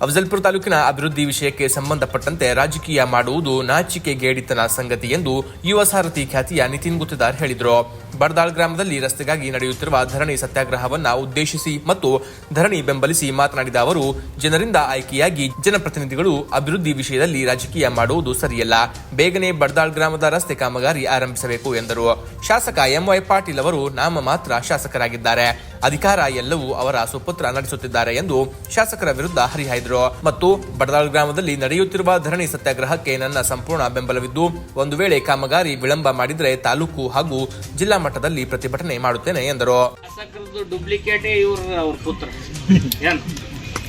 ಅಫಜಲ್ಪುರ ತಾಲೂಕಿನ ಅಭಿವೃದ್ಧಿ ವಿಷಯಕ್ಕೆ ಸಂಬಂಧಪಟ್ಟಂತೆ ರಾಜಕೀಯ ಮಾಡುವುದು ನಾಚಿಕೆಗೇಡಿತನ ಸಂಗತಿ ಎಂದು ಯುವ ಸಾರಥಿ ಖ್ಯಾತಿಯ ನಿತಿನ್ ಗುತ್ತಿದಾರ್ ಹೇಳಿದರು. ಬಡದಾಳ್ ಗ್ರಾಮದಲ್ಲಿ ರಸ್ತೆಗಾಗಿ ನಡೆಯುತ್ತಿರುವ ಧರಣಿ ಸತ್ಯಾಗ್ರಹವನ್ನು ಉದ್ದೇಶಿಸಿ ಮತ್ತು ಧರಣಿ ಬೆಂಬಲಿಸಿ ಮಾತನಾಡಿದ ಅವರು, ಜನರಿಂದ ಆಯ್ಕೆಯಾಗಿ ಜನಪ್ರತಿನಿಧಿಗಳು ಅಭಿವೃದ್ಧಿ ವಿಷಯದಲ್ಲಿ ರಾಜಕೀಯ ಮಾಡುವುದು ಸರಿಯಲ್ಲ. ಬೇಗನೆ ಬಡದಾಳ್ ಗ್ರಾಮದ ರಸ್ತೆ ಕಾಮಗಾರಿ ಆರಂಭಿಸಬೇಕು ಎಂದರು. ಶಾಸಕ ಎಂವೈ ಪಾಟೀಲ್ ಅವರು ನಾಮ ಮಾತ್ರ ಶಾಸಕರಾಗಿದ್ದಾರೆ. ಅಧಿಕಾರ ಎಲ್ಲವೂ ಅವರ ಸುಪುತ್ರ ನಡೆಸುತ್ತಿದ್ದಾರೆ ಎಂದು ಶಾಸಕರ ವಿರುದ್ಧ ಹರಿಹಾಯ್ದರು. ಮತ್ತು ಬಡದಾಳ್ ಗ್ರಾಮದಲ್ಲಿ ನಡೆಯುತ್ತಿರುವ ಧರಣಿ ಸತ್ಯಾಗ್ರಹಕ್ಕೆ ನನ್ನ ಸಂಪೂರ್ಣ ಬೆಂಬಲವಿದ್ದು, ಒಂದು ವೇಳೆ ಕಾಮಗಾರಿ ವಿಳಂಬ ಮಾಡಿದರೆ ತಾಲೂಕು ಹಾಗೂ ಜಿಲ್ಲಾ ಮಟ್ಟದಲ್ಲಿ ಪ್ರತಿಭಟನೆ ಮಾಡುತ್ತೇನೆ ಎಂದರು.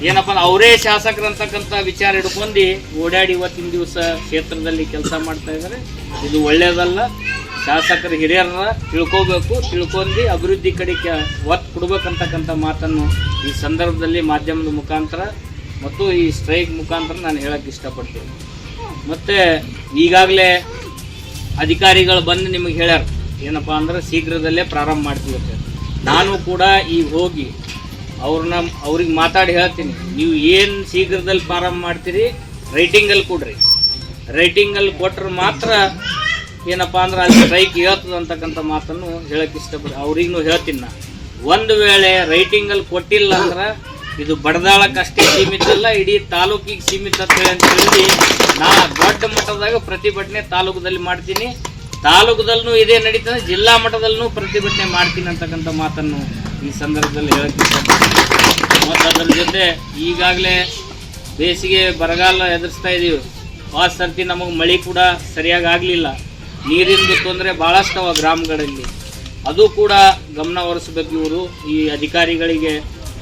ಏನಪ್ಪ ಅವರೇ ಶಾಸಕರು ಅಂತಕ್ಕಂಥ ವಿಚಾರ ಹಿಡ್ಕೊಂಡು ಓಡಾಡಿ ಇವತ್ತಿನ ದಿವಸ ಕ್ಷೇತ್ರದಲ್ಲಿ ಕೆಲಸ ಮಾಡ್ತಾ ಇದ್ದಾರೆ. ಇದು ಒಳ್ಳೇದಲ್ಲ. ಶಾಸಕರು ಹಿರಿಯರ ತಿಳ್ಕೋಬೇಕು, ತಿಳ್ಕೊಂಡು ಅಭಿವೃದ್ಧಿ ಕಡೆಗೆ ಒತ್ತು ಕೊಡ್ಬೇಕಂತಕ್ಕಂಥ ಮಾತನ್ನು ಈ ಸಂದರ್ಭದಲ್ಲಿ ಮಾಧ್ಯಮದ ಮುಖಾಂತರ ಮತ್ತು ಈ ಸ್ಟ್ರೈಕ್ ಮುಖಾಂತರ ನಾನು ಹೇಳಕ್ಕೆ ಇಷ್ಟಪಡ್ತೀನಿ. ಮತ್ತು ಈಗಾಗಲೇ ಅಧಿಕಾರಿಗಳು ಬಂದು ನಿಮಗೆ ಹೇಳ್ಯಾರ. ಏನಪ್ಪ ಅಂದ್ರೆ ಶೀಘ್ರದಲ್ಲೇ ಪ್ರಾರಂಭ ಮಾಡ್ತೀವಿ ನಾನು ಕೂಡ ಈಗ ಹೋಗಿ ಅವ್ರನ್ನ ಅವ್ರಿಗೆ ಮಾತಾಡಿ ಹೇಳ್ತೀನಿ. ನೀವು ಏನು ಶೀಘ್ರದಲ್ಲಿ ಪ್ರಾರಂಭ ಮಾಡ್ತೀರಿ ರೈಟಿಂಗಲ್ಲಿ ಕೊಡ್ರಿ. ರೈಟಿಂಗಲ್ಲಿ ಕೊಟ್ಟರೆ ಮಾತ್ರ ಏನಪ್ಪ ಅಂದ್ರೆ ಅಲ್ಲಿ ಸ್ಟ್ರೈಕ್ ಹೇಳ್ತದೆ ಅಂತಕ್ಕಂಥ ಮಾತನ್ನು ಹೇಳಕ್ಕೆ ಇಷ್ಟಪಡ್ರಿ. ಅವ್ರಿಗೂ ಹೇಳ್ತೀನಿ ನಾನು ಒಂದು ವೇಳೆ ರೈಟಿಂಗಲ್ಲಿ ಕೊಟ್ಟಿಲ್ಲ ಅಂದ್ರೆ ಇದು ಬಡದಾಳಕ್ಕೆ ಅಷ್ಟೇ ಸೀಮಿತ ಅಲ್ಲ, ಇಡೀ ತಾಲೂಕಿಗೆ ಸೀಮಿತ ಅಂತ ಹೇಳಿ ನಾ ದೊಡ್ಡ ಮಟ್ಟದಾಗ ಪ್ರತಿಭಟನೆ ತಾಲೂಕದಲ್ಲಿ ಮಾಡ್ತೀನಿ. ತಾಲೂಕದಲ್ಲೂ ಇದೇ ನಡೀತದೆ, ಜಿಲ್ಲಾ ಮಟ್ಟದಲ್ಲೂ ಪ್ರತಿಭಟನೆ ಮಾಡ್ತೀನಿ ಅಂತಕ್ಕಂಥ ಮಾತನ್ನು ಈ ಸಂದರ್ಭದಲ್ಲಿ ಹೇಳಕ್ಕೆ ಮತ್ತು ಅದರ ಜೊತೆ ಈಗಾಗಲೇ ಬೇಸಿಗೆ ಬರಗಾಲ ಎದುರಿಸ್ತಾ ಇದ್ದೀವಿ ಆ ಸರ್ತಿ ನಮಗೆ ಮಳೆ ಕೂಡ ಸರಿಯಾಗಿ ಆಗಲಿಲ್ಲ. ನೀರಿಂದು ತೊಂದರೆ ಭಾಳಷ್ಟು ಅವ ಗ್ರಾಮಗಳಲ್ಲಿ. ಅದು ಕೂಡ ಗಮನ ಹೊರಿಸಬೇಕು ಇವರು. ಈ ಅಧಿಕಾರಿಗಳಿಗೆ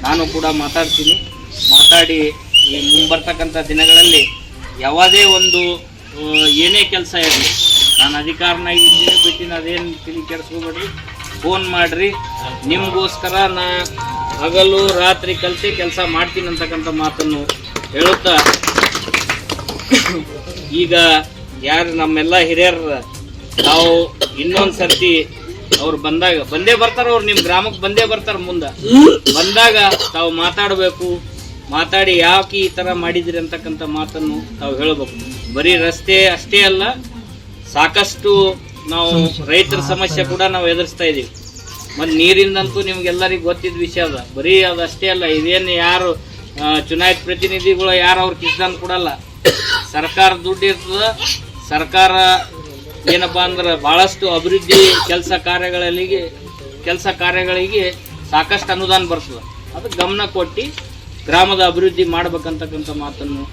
ನಾನು ಕೂಡ ಮಾತಾಡ್ತೀನಿ. ಮಾತಾಡಿ ಈ ಮುಂಬರ್ತಕ್ಕಂಥ ದಿನಗಳಲ್ಲಿ ಯಾವುದೇ ಒಂದು ಏನೇ ಕೆಲಸ ಇರಲಿ, ನಾನು ಅಧಿಕಾರನಾಗಿ ಬಿಟ್ಟಿನ ಅದೇನು ತಿಳಿ ಕೆಡಿಸ್ಕೋಬೇಡ್ರಿ. ಫೋನ್ ಮಾಡಿರಿ. ನಿಮ್ಗೋಸ್ಕರ ನಾ ಹಗಲು ರಾತ್ರಿ ಕಲಿಸಿ ಕೆಲಸ ಮಾಡ್ತೀನಿ ಅಂತಕ್ಕಂಥ ಮಾತನ್ನು ಹೇಳುತ್ತಾ. ಈಗ ಯಾರು ನಮ್ಮೆಲ್ಲ ಹಿರಿಯರ, ನಾವು ಇನ್ನೊಂದು ಸರ್ತಿ ಅವ್ರು ಬಂದಾಗ, ಬಂದೇ ಬರ್ತಾರ ಅವ್ರು ನಿಮ್ಮ ಗ್ರಾಮಕ್ಕೆ ಬಂದೇ ಬರ್ತಾರ ಮುಂದೆ. ಬಂದಾಗ ತಾವು ಮಾತಾಡಬೇಕು, ಮಾತಾಡಿ ಯಾಕೆ ಈ ಥರ ಮಾಡಿದಿರಿ ಅಂತಕ್ಕಂಥ ಮಾತನ್ನು ತಾವು ಹೇಳಬೇಕು. ಬರೀ ರಸ್ತೆ ಅಷ್ಟೇ ಅಲ್ಲ, ಸಾಕಷ್ಟು ನಾವು ರೈತರ ಸಮಸ್ಯೆ ಕೂಡ ನಾವು ಎದುರಿಸ್ತಾ ಇದ್ದೀವಿ ಮತ್ತು ನೀರಿಂದಂತೂ ನಿಮ್ಗೆಲ್ಲರಿಗೂ ಗೊತ್ತಿದ್ದ ವಿಷಯ ಅದ. ಬರೀ ಅಷ್ಟೇ ಅಲ್ಲ ಇದೇನು ಯಾರು ಚುನಾಯಿತ ಪ್ರತಿನಿಧಿಗಳು ಯಾರು ಅವ್ರ ಕಿಸ್ದಾನ್ ಕೊಡಲ್ಲ ಸರ್ಕಾರ ದುಡ್ಡು ಇರ್ತದೆ ಸರ್ಕಾರ ಏನಪ್ಪ ಅಂದ್ರೆ ಭಾಳಷ್ಟು ಅಭಿವೃದ್ಧಿ ಕೆಲಸ ಕಾರ್ಯಗಳಿಗೆ ಕೆಲಸ ಕಾರ್ಯಗಳಿಗೆ ಸಾಕಷ್ಟು ಅನುದಾನ ಬರ್ತದೆ. ಅದಕ್ಕೆ ಗಮನ ಕೊಟ್ಟು ಗ್ರಾಮದ ಅಭಿವೃದ್ಧಿ ಮಾಡ್ಬೇಕಂತಕ್ಕಂಥ ಮಾತನ್ನು